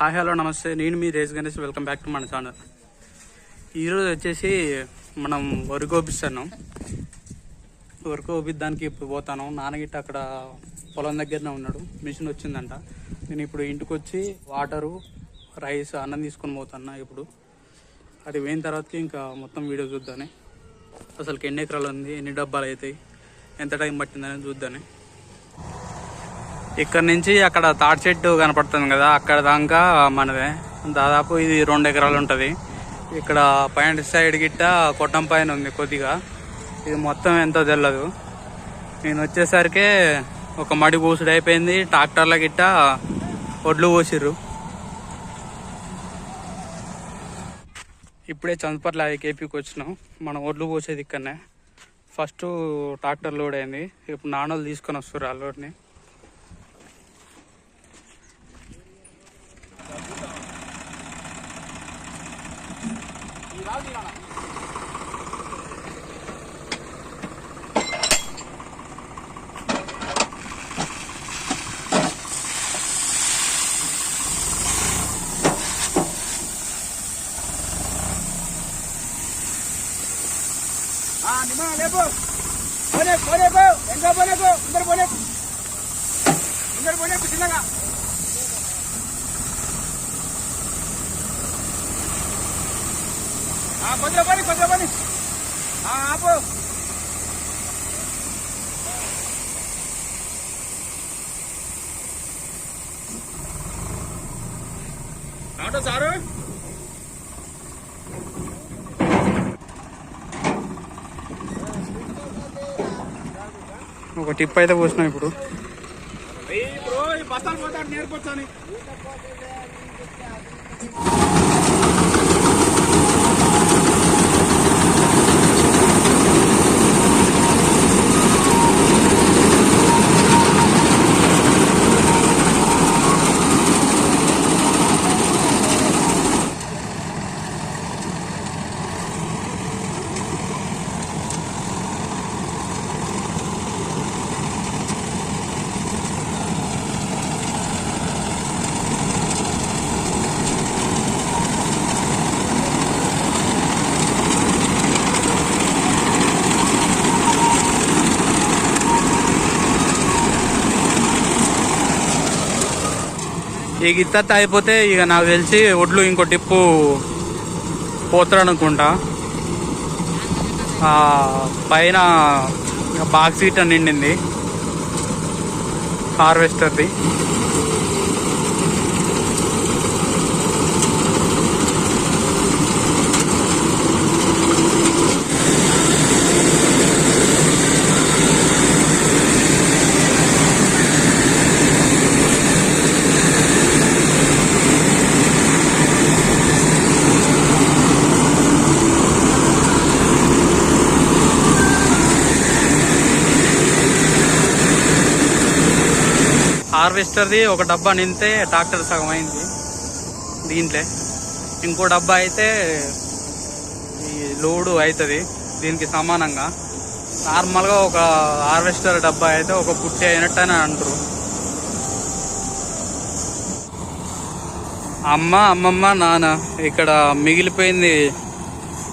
Hi hello నమస్తే. నేను మీ రేస్ గణేష్. వెల్కమ్ బ్యాక్ టు మన ఛానల్. ఈరోజు వచ్చేసి మనం వరి కోపిస్తున్నాం వరి కోపిద్దానికి ఇప్పుడు పోతాను. నాన్నగిట్ట అక్కడ పొలం దగ్గరనే ఉన్నాడు. మిషన్ వచ్చిందంట. నేను ఇప్పుడు ఇంటికి వచ్చి వాటరు రైస్ అన్నం తీసుకొని పోతున్నా ఇప్పుడు. అది పోయిన తర్వాతకి ఇంకా మొత్తం వీడియో చూద్దానే. అసలుకి ఎన్ని ఎకరాలు ఉంది? ఎన్ని డబ్బాలు అవుతాయి? ఎంత టైం పట్టిందని చూద్దానే. ఇక్కడ నుంచి అక్కడ తాటి చెట్టు కనపడుతుంది కదా అక్కడ దాకా మనదే. దాదాపు ఇది రెండు ఎకరాలు ఉంటుంది. ఇక్కడ పైన సైడ్ గిట్ట కొట్టం పైన ఉంది కొద్దిగా. ఇది మొత్తం ఎంతో తెల్లదు. నేను వచ్చేసరికి ఒక మడి పూసుడు అయిపోయింది. ట్రాక్టర్ల గిట్ట ఒడ్లు పోసిర్రు. ఇప్పుడే చంద్రపట్ల కేపీకి వచ్చినాం. మనం ఒడ్లు పోసేది ఇక్కడనే. ఫస్ట్ ట్రాక్టర్ లోడ్ అయింది. ఇప్పుడు నాణోలు తీసుకొని వస్తారు ఆ లోడ్ని. లేపు. పోనే పోనేకు ఇంకా పోనేకు అందరు పోనేకు అందరు పోనేకు చిన్నగా. కొంచెం పని కొంచెం పని. ఆపు. Auto sir. ఒక టిప్ అయితే పోసినాం ఇప్పుడు. బస్తాలు పోతాడు నేర్పొచ్చని. ఇక ఇత్త అయిపోతే ఇక నాకు తెలిసి ఒడ్లు ఇంకో టిప్పు పోతాడు అనుకుంటా పైన బాక్స్ సీట్ నిండింది. హార్వెస్టర్ది హార్వెస్టర్ది ఒక డబ్బా నింతే ట్రాక్టర్ సగం అయింది దీంట్లో. ఇంకో డబ్బా అయితే ఈ లోడు అవుతుంది దీనికి సమానంగా. నార్మల్గా ఒక హార్వెస్టర్ డబ్బా అయితే ఒక పుట్టి అయినట్టు అని అంటారు. అమ్మ అమ్మమ్మ నాన్న ఇక్కడ మిగిలిపోయింది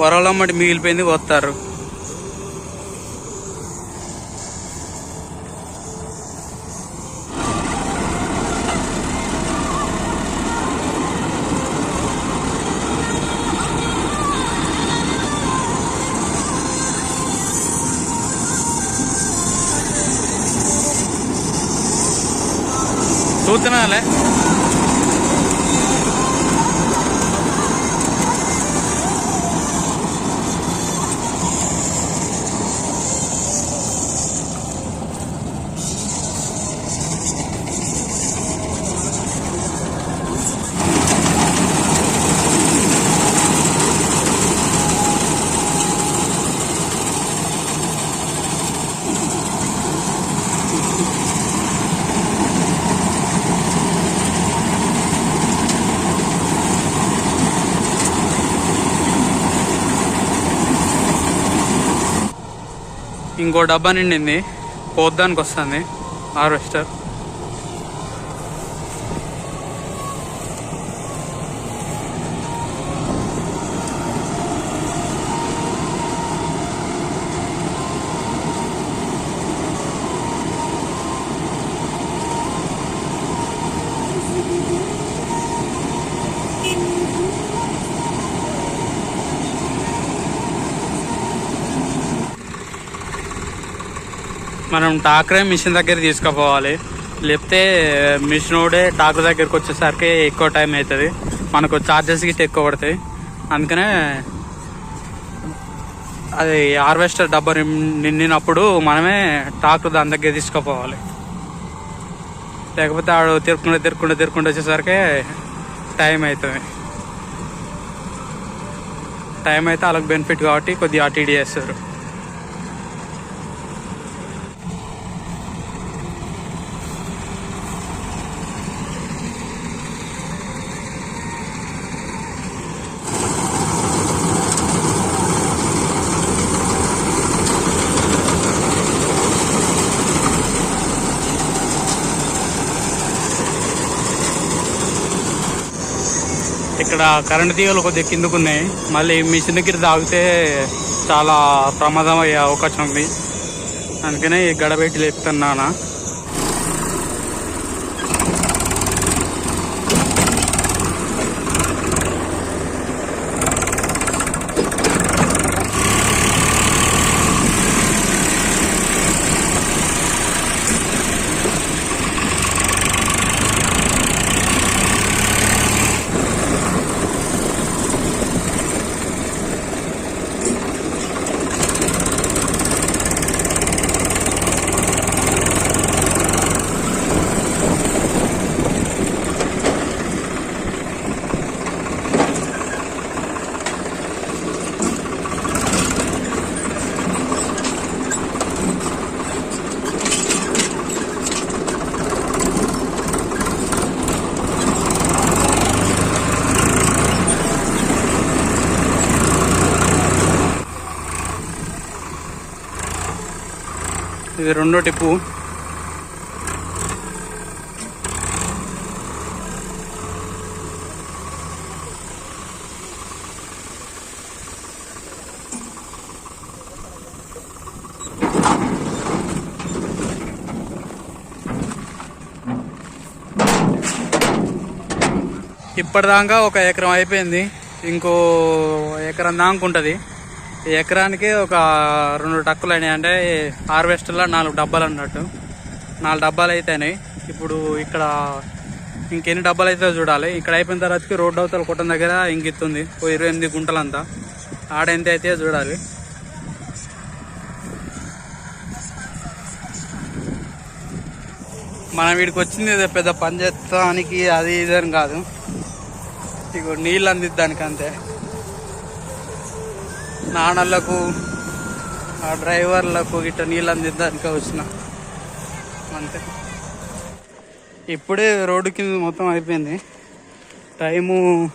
వరలమ్మటి మిగిలిపోయింది వస్తారు. അച്ഛനല്ലേ ఇంకో డబ్బా నిండింది. పోద్దానికి వస్తుంది హార్వెస్టర్. మనం టాక్రే మిషన్ దగ్గర తీసుకుపోవాలి. లేకపోతే మిషన్ కూడా టాక్టర్ దగ్గరికి వచ్చేసరికి ఎక్కువ టైం అవుతుంది మనకు ఛార్జెస్ గిట్ట ఎక్కువ పడతాయి. అందుకనే అది హార్వెస్టర్ డబ్బా నిం- నిండినప్పుడు మనమే ట్రాక్టర్ దాని దగ్గర తీసుకుపోవాలి. లేకపోతే ఆడు తిరుక్కుంటూ తిరుక్కుంటూ తిరుక్కుంటూ వచ్చేసరికి టైం అవుతుంది టైం అయితే వాళ్ళకి బెనిఫిట్ కాబట్టి కొద్దిగా అటు చేస్తారు. ఇక్కడ కరెంటు తీగలు కొద్దిగా కిందకున్నాయి. మళ్ళీ మిషన్ దగ్గర తాగితే చాలా ప్రమాదం అయ్యే అవకాశం ఉంది. అందుకనే ఈ గడబెట్టి లేపుతున్నానా ఇది రెండో టిప్పు. ఇప్పటిదాకా ఒక ఎకరం అయిపోయింది. ఇంకో ఎకరం దాకా ఉంటుంది. ఎకరానికి ఒక రెండు టక్కులు అయినాయి. అంటే హార్వెస్టర్లో నాలుగు డబ్బాలు అన్నట్టు. నాలుగు డబ్బాలు అయితేనాయి ఇప్పుడు ఇక్కడ ఇంకెన్ని డబ్బాలు అయితే చూడాలి. ఇక్కడ అయిపోయిన తర్వాతకి రోడ్డు అవతల కుట్టం దగ్గర ఇంకిస్తుంది ఓ ఇరవై ఎనిమిది గుంటలంతా. ఆడ ఎంత అయితే చూడాలి. మనం వీడికి వచ్చింది పెద్ద పని చేస్తానికి అది ఇది అని కాదు. ఇగో నీళ్ళు అందిద్దానికి అంతే నాన్నలకు ఆ డ్రైవర్లకు ఇట్లా నీళ్ళు అందిద్దానికి వచ్చిన. అంతే. ఇప్పుడే రోడ్డు కింద మొత్తం అయిపోయింది. టైము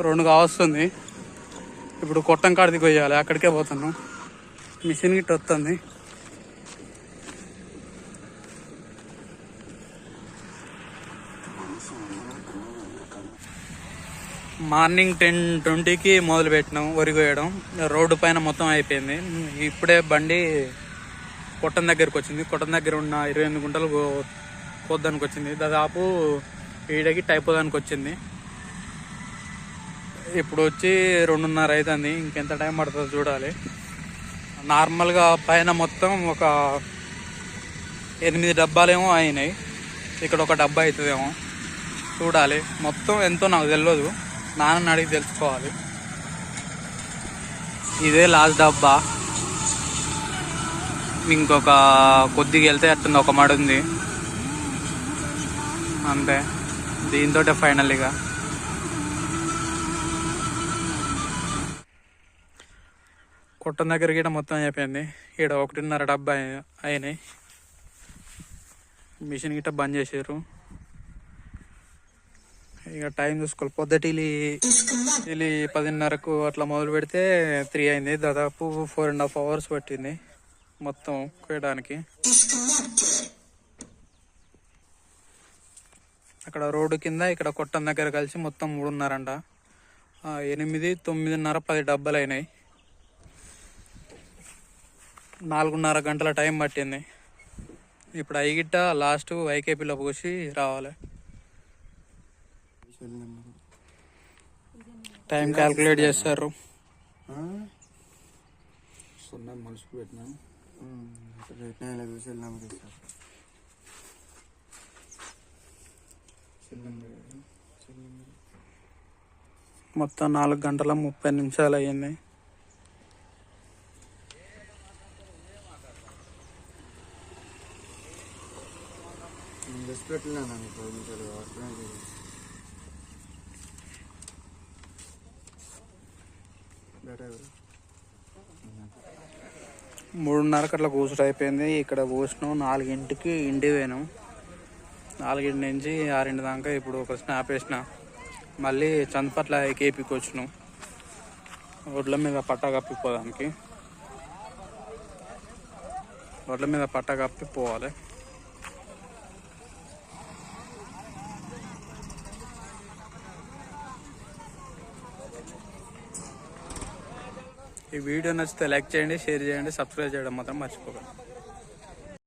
రెండు కావస్తుంది. ఇప్పుడు కొట్టం కాడికి పోయాలి అక్కడికే పోతున్నాం. మిషన్ గిట్ట వస్తుంది. మార్నింగ్ టెన్ ట్వంటీకి మొదలు పెట్టినాం వరి కోయడం రోడ్డు పైన మొత్తం అయిపోయింది. ఇప్పుడే బండి కొట్టం దగ్గరికి వచ్చింది. కొట్టం దగ్గర ఉన్న ఇరవై ఎనిమిది గుంటలు కో- కోద్దానికి వచ్చింది. దాదాపు ఈడకి టైపోదానికి వచ్చింది. ఇప్పుడు వచ్చి రెండున్నర అవుతుంది ఇంకెంత టైం పడుతుందో చూడాలి. నార్మల్గా పైన మొత్తం ఒక ఎనిమిది డబ్బాలేమో అయినాయి. ఇక్కడ ఒక డబ్బా అవుతుందేమో చూడాలి. మొత్తం ఎంతో నాకు తెలియదు నాన్నని అడిగి తెలుసుకోవాలి. ఇదే లాస్ట్ డబ్బా. ఇంకొక కొద్దిగా వెళ్తే అట్టుంది ఒక మడి ఉంది. అంతే. దీంతో ఫైనల్ ఇక. కుట్టం దగ్గర గీట మొత్తం అయిపోయింది. ఇక్కడ ఒకటిన్నర డబ్బా అయినాయి. మిషన్ గిట్ట బంద్ చేసారు ఇక టైం చూసుకోవాలి. పొద్దుటిలి ఇది పదిన్నరకు అట్లా మొదలు పెడితే త్రీ అయింది. దాదాపు ఫోర్ అండ్ హాఫ్ అవర్స్ పట్టింది మొత్తం కోయడానికి అక్కడ రోడ్డు కింద ఇక్కడ కొట్టం దగ్గర కలిసి మొత్తం మూడున్నరంట. ఎనిమిది తొమ్మిదిన్నర పది డబ్బాలు అయినాయి. నాలుగున్నర గంటల టైం పట్టింది. ఇప్పుడు అయిగిట్ట లాస్ట్ వైకేపీలో పోసి రావాలి. టైం క్యాల్కులేట్ చేస్తారు. సున్నం మలుసుకు పెట్టినా? పెట్టినా ఇలా చూసి వెళ్ళాము మొత్తం నాలుగు గంటల ముప్పై నిమిషాలు అయ్యింది. జస్ట్ పెట్టినా నాకు పది నిమిషాలు అట్లనే చేయాలి. బయట ఎవరు? మూడున్నరకు అట్లా కూసుడు అయిపోయింది. ఇక్కడ కూసినాం నాలుగింటికి ఇంటి పోయినాం నాలుగింటి నుంచి ఆరింటి దాకా ఇప్పుడు ఒక స్నాప్ వేసిన. మళ్ళీ చందపట్ల కేపీకి వచ్చినాం. ఒడ్ల మీద పట్ట కప్పిపోదానికి. ఒడ్ల మీద పట్ట కప్పి పోవాలి ఈ వీడియో నచ్చితే లైక్ చేయండి షేర్ చేయండి సబ్స్క్రైబ్ చేయడం మాత్రం మర్చిపోకండి.